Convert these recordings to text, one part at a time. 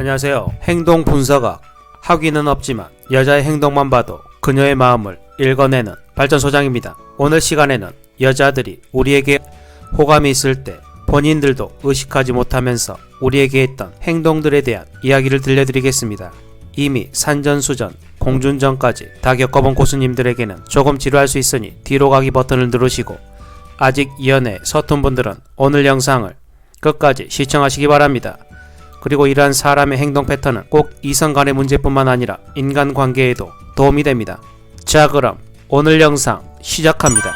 안녕하세요. 행동 분석학. 학위는 없지만 여자의 행동만 봐도 그녀의 마음을 읽어내는 발전소장입니다. 오늘 시간에는 여자들이 우리에게 호감이 있을 때 본인들도 의식하지 못하면서 우리에게 했던 행동들에 대한 이야기를 들려드리겠습니다. 이미 산전수전, 공준전까지 다 겪어본 고수님들에게는 조금 지루할 수 있으니 뒤로 가기 버튼을 누르시고 아직 연애 서툰 분들은 오늘 영상을 끝까지 시청하시기 바랍니다. 그리고 이러한 사람의 행동 패턴은 꼭 이성 간의 문제뿐만 아니라 인간 관계에도 도움이 됩니다. 자 그럼 오늘 영상 시작합니다.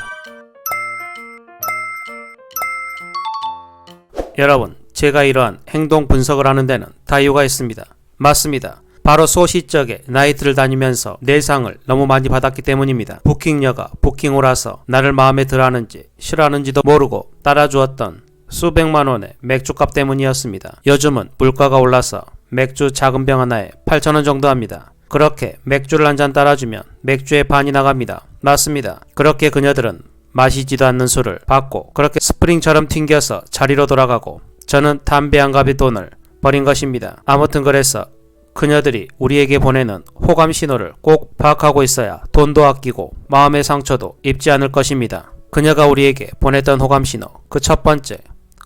여러분, 제가 이러한 행동 분석을 하는 데는 다 이유가 있습니다. 맞습니다. 바로 소시적에 나이트를 다니면서 내상을 너무 많이 받았기 때문입니다. 부킹녀가 부킹을 와서 나를 마음에 들어하는지 싫어하는지도 모르고 따라주었던 수백만 원의 맥주값 때문이었습니다. 요즘은 물가가 올라서 맥주 작은 병 하나에 8천원 정도 합니다. 그렇게 맥주를 한 잔 따라주면 맥주의 반이 나갑니다. 맞습니다. 그렇게 그녀들은 마시지도 않는 술을 받고 그렇게 스프링처럼 튕겨서 자리로 돌아가고 저는 담배 한 갑의 돈을 버린 것입니다. 아무튼 그래서 그녀들이 우리에게 보내는 호감 신호를 꼭 파악하고 있어야 돈도 아끼고 마음의 상처도 입지 않을 것입니다. 그녀가 우리에게 보냈던 호감 신호 그 첫 번째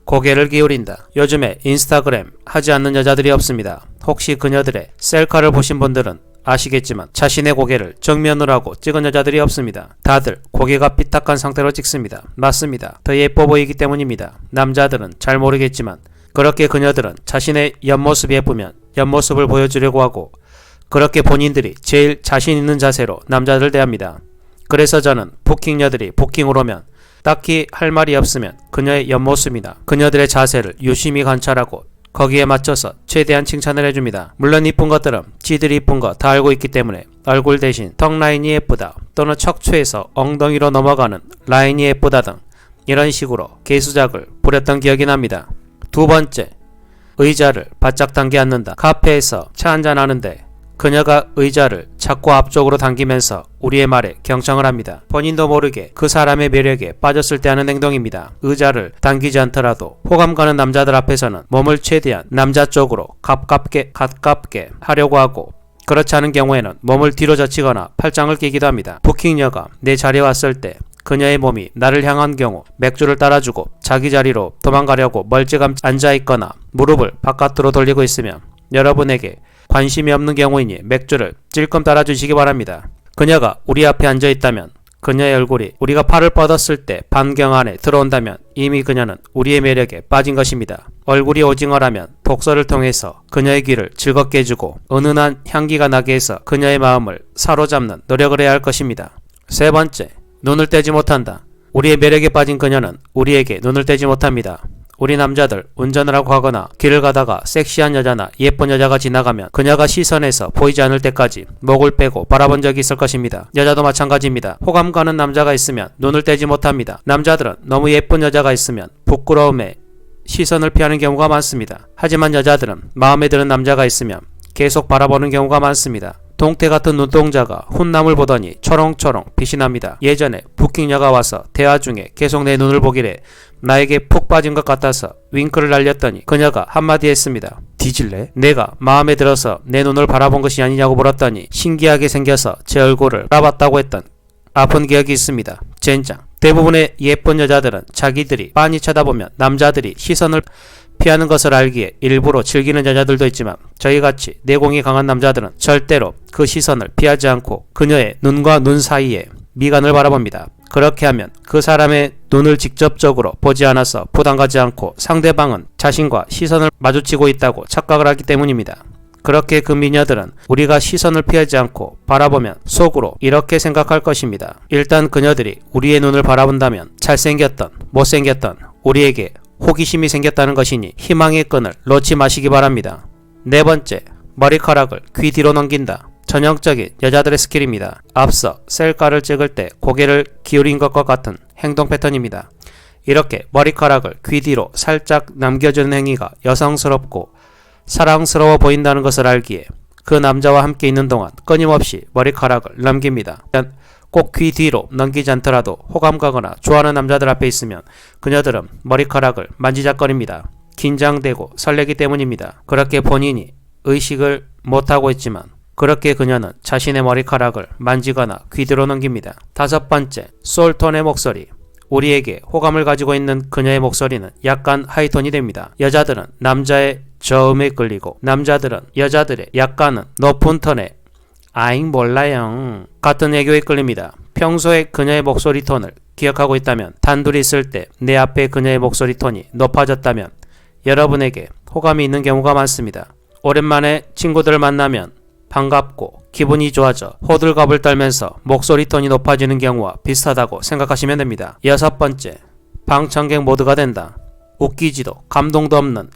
고개를 기울인다. 요즘에 인스타그램 하지 않는 여자들이 없습니다. 혹시 그녀들의 셀카를 보신 분들은 아시겠지만 자신의 고개를 정면으로 하고 찍은 여자들이 없습니다. 다들 고개가 삐딱한 상태로 찍습니다. 맞습니다. 더 예뻐 보이기 때문입니다. 남자들은 잘 모르겠지만 그렇게 그녀들은 자신의 옆모습이 예쁘면 옆모습을 보여주려고 하고 그렇게 본인들이 제일 자신 있는 자세로 남자들 대합니다. 그래서 저는 부킹녀들이 부킹을 오면 딱히 할 말이 없으면 그녀의 옆모습이나 그녀들의 자세를 유심히 관찰하고 거기에 맞춰서 최대한 칭찬을 해줍니다. 물론 이쁜 것들은 지들이 이쁜 거 다 알고 있기 때문에 얼굴 대신 턱 라인이 예쁘다 또는 척추에서 엉덩이로 넘어가는 라인이 예쁘다 등 이런 식으로 개수작을 부렸던 기억이 납니다. 두 번째, 의자를 바짝 당겨 앉는다. 카페에서 차 한잔 하는데 그녀가 의자를 자꾸 앞쪽으로 당기면서 우리의 말에 경청을 합니다. 본인도 모르게 그 사람의 매력에 빠졌을 때 하는 행동입니다. 의자를 당기지 않더라도 호감 가는 남자들 앞에서는 몸을 최대한 남자 쪽으로 가깝게 가깝게 하려고 하고 그렇지 않은 경우에는 몸을 뒤로 젖히거나 팔짱을 끼기도 합니다. 부킹녀가 내 자리에 왔을 때 그녀의 몸이 나를 향한 경우 맥주를 따라주고 자기 자리로 도망가려고 멀찌감 앉아 있거나 무릎을 바깥으로 돌리고 있으면 여러분에게 관심이 없는 경우이니 맥주를 찔끔 따라주시기 바랍니다. 그녀가 우리 앞에 앉아 있다면 그녀의 얼굴이 우리가 팔을 뻗었을 때 반경 안에 들어온다면 이미 그녀는 우리의 매력에 빠진 것입니다. 얼굴이 오징어라면 독서를 통해서 그녀의 귀를 즐겁게 해주고 은은한 향기가 나게 해서 그녀의 마음을 사로잡는 노력을 해야 할 것입니다. 세 번째, 눈을 떼지 못한다. 우리의 매력에 빠진 그녀는 우리에게 눈을 떼지 못합니다. 우리 남자들 운전을 하고 가거나 길을 가다가 섹시한 여자나 예쁜 여자가 지나가면 그녀가 시선에서 보이지 않을 때까지 목을 빼고 바라본 적이 있을 것입니다. 여자도 마찬가지입니다. 호감 가는 남자가 있으면 눈을 떼지 못합니다. 남자들은 너무 예쁜 여자가 있으면 부끄러움에 시선을 피하는 경우가 많습니다. 하지만 여자들은 마음에 드는 남자가 있으면 계속 바라보는 경우가 많습니다. 동태 같은 눈동자가 훈남을 보더니 초롱초롱 빛이 납니다. 예전에 부킹녀가 와서 대화 중에 계속 내 눈을 보길래 나에게 푹 빠진 것 같아서 윙크를 날렸더니 그녀가 한마디 했습니다. 뒤질래? 내가 마음에 들어서 내 눈을 바라본 것이 아니냐고 물었더니 신기하게 생겨서 제 얼굴을 알아봤다고 했던 아픈 기억이 있습니다. 젠장. 대부분의 예쁜 여자들은 자기들이 빤히 쳐다보면 남자들이 시선을 피하는 것을 알기에 일부러 즐기는 여자들도 있지만 저희 같이 내공이 강한 남자들은 절대로 그 시선을 피하지 않고 그녀의 눈과 눈 사이에 미간을 바라봅니다. 그렇게 하면 그 사람의 눈을 직접적으로 보지 않아서 부담 가지 않고 상대방은 자신과 시선을 마주치고 있다고 착각을 하기 때문입니다. 그렇게 그 미녀들은 우리가 시선을 피하지 않고 바라보면 속으로 이렇게 생각할 것입니다. 일단 그녀들이 우리의 눈을 바라본다면 잘생겼던 못생겼던 우리에게 호기심이 생겼다는 것이니 희망의 끈을 놓지 마시기 바랍니다. 네 번째, 머리카락을 귀 뒤로 넘긴다. 전형적인 여자들의 스킬입니다. 앞서 셀카를 찍을 때 고개를 기울인 것과 같은 행동 패턴입니다. 이렇게 머리카락을 귀 뒤로 살짝 남겨주는 행위가 여성스럽고 사랑스러워 보인다는 것을 알기에 그 남자와 함께 있는 동안 끊임없이 머리카락을 넘깁니다. 꼭 귀 뒤로 넘기지 않더라도 호감 가거나 좋아하는 남자들 앞에 있으면 그녀들은 머리카락을 만지작거립니다. 긴장되고 설레기 때문입니다. 그렇게 본인이 의식을 못하고 있지만 그렇게 그녀는 자신의 머리카락을 만지거나 귀 뒤로 넘깁니다. 다섯 번째, 솔톤의 목소리. 우리에게 호감을 가지고 있는 그녀의 목소리는 약간 하이톤이 됩니다. 여자들은 남자의 저음에 끌리고 남자들은 여자들의 약간은 높은 톤의 아잉 몰라요 같은 애교에 끌립니다. 평소에 그녀의 목소리 톤을 기억하고 있다면 단둘이 있을 때 내 앞에 그녀의 목소리 톤이 높아졌다면 여러분에게 호감이 있는 경우가 많습니다. 오랜만에 친구들을 만나면 반갑고 기분이 좋아져 호들갑을 떨면서 목소리 톤이 높아지는 경우와 비슷하다고 생각하시면 됩니다. 여섯 번째, 방청객 모드가 된다. 웃기지도 감동도 없는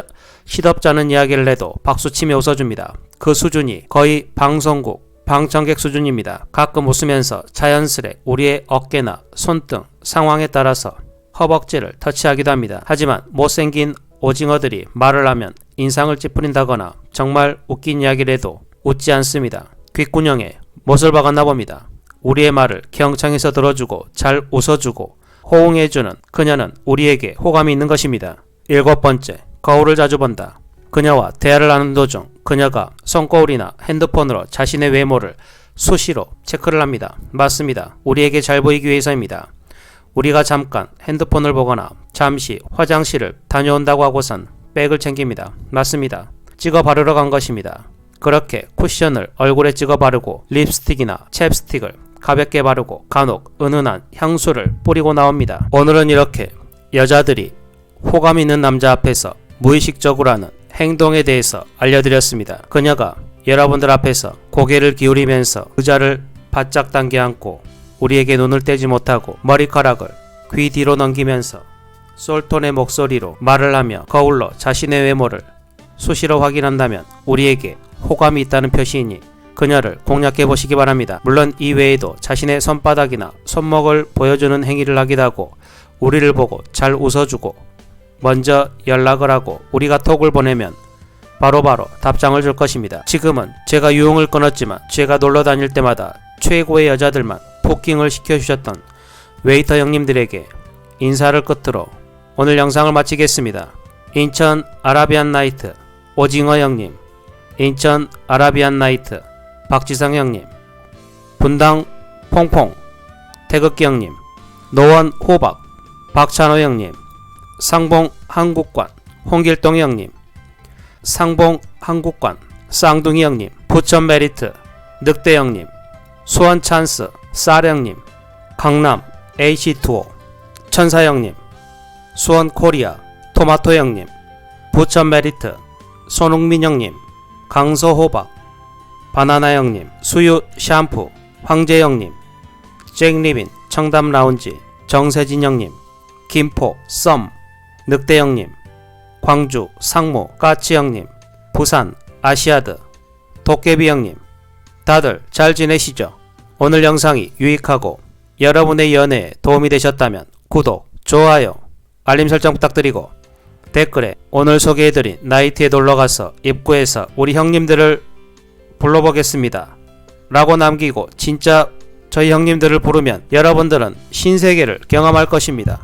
시덥잖은 이야기를 해도 박수치며 웃어줍니다. 그 수준이 거의 방송국 방청객 수준입니다. 가끔 웃으면서 자연스레 우리의 어깨나 손등 상황에 따라서 허벅지를 터치하기도 합니다. 하지만 못생긴 오징어들이 말을 하면 인상을 찌푸린다거나 정말 웃긴 이야기를 해도 웃지 않습니다. 귓구녕에 못을 박았나 봅니다. 우리의 말을 경청해서 들어주고 잘 웃어주고 호응해주는 그녀는 우리에게 호감이 있는 것입니다. 일곱 번째, 거울을 자주 본다. 그녀와 대화를 하는 도중 그녀가 손거울이나 핸드폰으로 자신의 외모를 수시로 체크를 합니다. 맞습니다. 우리에게 잘 보이기 위해서입니다. 우리가 잠깐 핸드폰을 보거나 잠시 화장실을 다녀온다고 하고선 백을 챙깁니다. 맞습니다. 찍어 바르러 간 것입니다. 그렇게 쿠션을 얼굴에 찍어 바르고 립스틱이나 챕스틱을 가볍게 바르고 간혹 은은한 향수를 뿌리고 나옵니다. 오늘은 이렇게 여자들이 호감 있는 남자 앞에서 무의식적으로 하는 행동에 대해서 알려드렸습니다. 그녀가 여러분들 앞에서 고개를 기울이면서 의자를 바짝 당겨 안고 우리에게 눈을 떼지 못하고 머리카락을 귀 뒤로 넘기면서 솔톤의 목소리로 말을 하며 거울로 자신의 외모를 수시로 확인한다면 우리에게 호감이 있다는 표시이니 그녀를 공략해 보시기 바랍니다. 물론 이 외에도 자신의 손바닥이나 손목을 보여주는 행위를 하기도 하고 우리를 보고 잘 웃어주고 먼저 연락을 하고 우리가 톡을 보내면 바로 바로 답장을 줄 것입니다. 지금은 제가 유흥을 끊었지만 제가 놀러 다닐 때마다 최고의 여자들만 포킹을 시켜주셨던 웨이터 형님들에게 인사를 끝으로 오늘 영상을 마치겠습니다. 인천 아라비안 나이트 오징어 형님 인천 아라비안 나이트 박지성 형님 분당 퐁퐁 태극기 형님 노원 호박 박찬호 형님 상봉 한국관 홍길동 형님. 상봉 한국관 쌍둥이 형님. 부천 메리트 늑대 형님. 수원 찬스 쌀 형님. 강남 AC2O 천사 형님. 수원 코리아 토마토 형님. 부천 메리트 손흥민 형님. 강서 호박 바나나 형님. 수유 샴푸 황제 형님. 잭리빈 청담 라운지 정세진 형님. 김포 썸 늑대 형님 광주 상무 까치 형님 부산 아시아드 도깨비 형님 다들 잘 지내시죠? 오늘 영상이 유익하고 여러분의 연애에 도움이 되셨다면 구독, 좋아요, 알림 설정 부탁드리고 댓글에 오늘 소개해드린 나이트에 놀러가서 입구에서 우리 형님들을 불러보겠습니다. 라고 남기고 진짜 저희 형님들을 부르면 여러분들은 신세계를 경험할 것입니다.